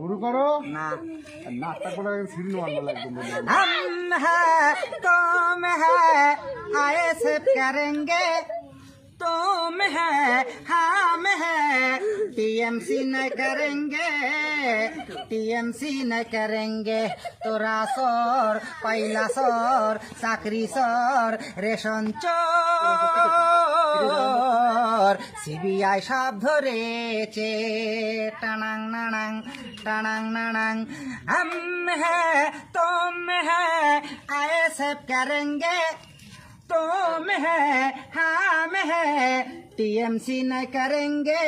শুরু করো না নাচটা করে সিঁড়ি মারবো একদম বলে। हम है तुम है आए से करेंगे तुम है हम है टीएमसी न करेंगे टीएमसी न करेंगे तोरा सोर पहला सोर साकरी सोर रेशन চোর সিবিআই সব ধরেছে টানাং নানাং টানাং নানাং हम है तुम है आए सब करेंगे तुम है हम है टीएमसी न करेंगे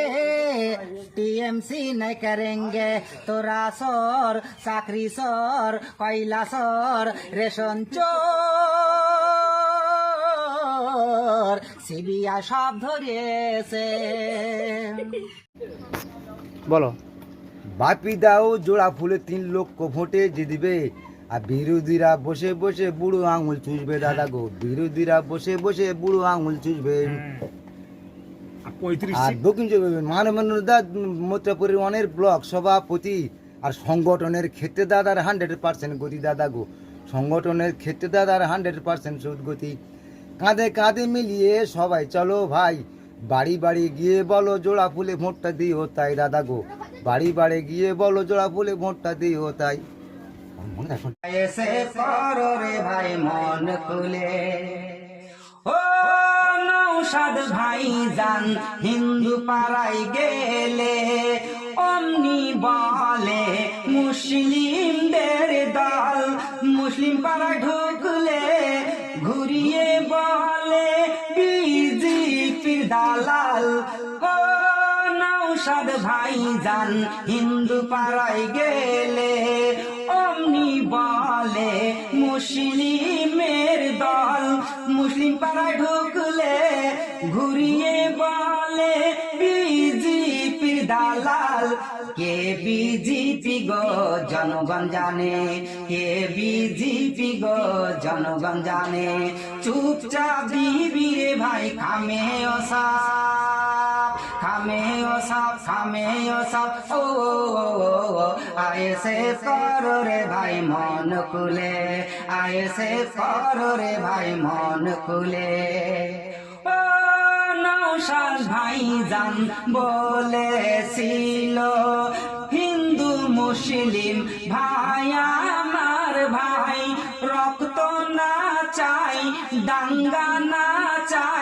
टीएमसी न करेंगे तोरा सोर साकरी सोर कोयला सोर रेशन চোর সিবিআই সব ধরেছে বলো বাপি দাও জোড়া ফুলে তিন লক্ষ ভোটে যে দিবে আর বিরোধীরা বসে বসে বুড়ো আঙুল চুষবে দাদা গো। বিরোধীরা বসে বসে বুড়ো আঙুল চুষবে। আর দক্ষিণ চব্বিশ মানবেন্দ্র মোত্রাপুরের অনেক ব্লক সভাপতি আর সংগঠনের ক্ষেত্রে দাদার হান্ড্রেড পার্সেন্ট গতি দাদা গো। সংগঠনের ক্ষেত্রে দাদার হান্ড্রেড পার্সেন্ট সুদ গতি। কাঁধে কাঁধে মিলিয়ে সবাই চলো ভাই। বাড়ি বাড়ি গিয়ে বলো জোড়া ফুলে ভোটটা দিও তাই দাদা গো। বাড়ি বাড়ি গিয়ে বলো জোড়া ফুলে ভোটটা দিও তাই। এসে করো রে ভাই, মন খুলে। ও নৌসাদ ভাই যান, হিন্দু পাড়াই গেলে। অমনি বলে, মুসলিমদের দল। মুসলিম পাড়ায় ঢুকলে, ঘুরিয়ে বলে, বিজেপির দালাল। ও নৌসাদ ভাই যান, হিন্দু পাড়ায় গেলে। বলে মুসলিমের দল, মুসলিম পাড়ায় ঢুকলে ঘুরিয়ে বলে, বিজেপির দালাল, কে বিজেপি গো জনগণ জানে, কে বিজেপি গো জনগণ জানে, চুপচাপ দিবি রে ভাই, খামে ও খামে ও সাপ খামে ও সাপ ও আয়ে সে রে ভাই, মন খুলে। আয়ে সে করো রে ভাই, মন খুলে। ও নৌসাদ ভাই জান বলেছিল, হিন্দু মুসলিম ভাই আমার ভাই, রক্ত না চাই, দাঙ্গা না চাই।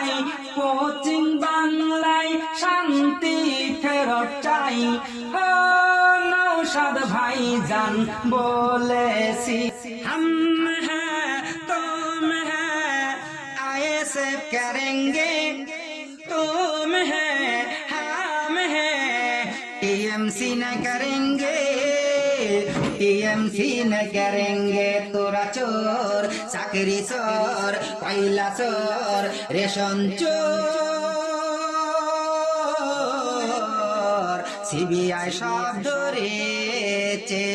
সাদ ভাই জান বলেছি, হম হ্যাঁ তুম হ্যাঁ আয়ে সে করেঙ্গে। তুম হ্যাঁ হাম হ্যাঁ টিএমসি না করেঙ্গে, টিএমসি না করেঙ্গে। তোরা চোর, চাকরি চোর পয়লা চোর, রেশন চোর। সিবিআই সব ধরেছে।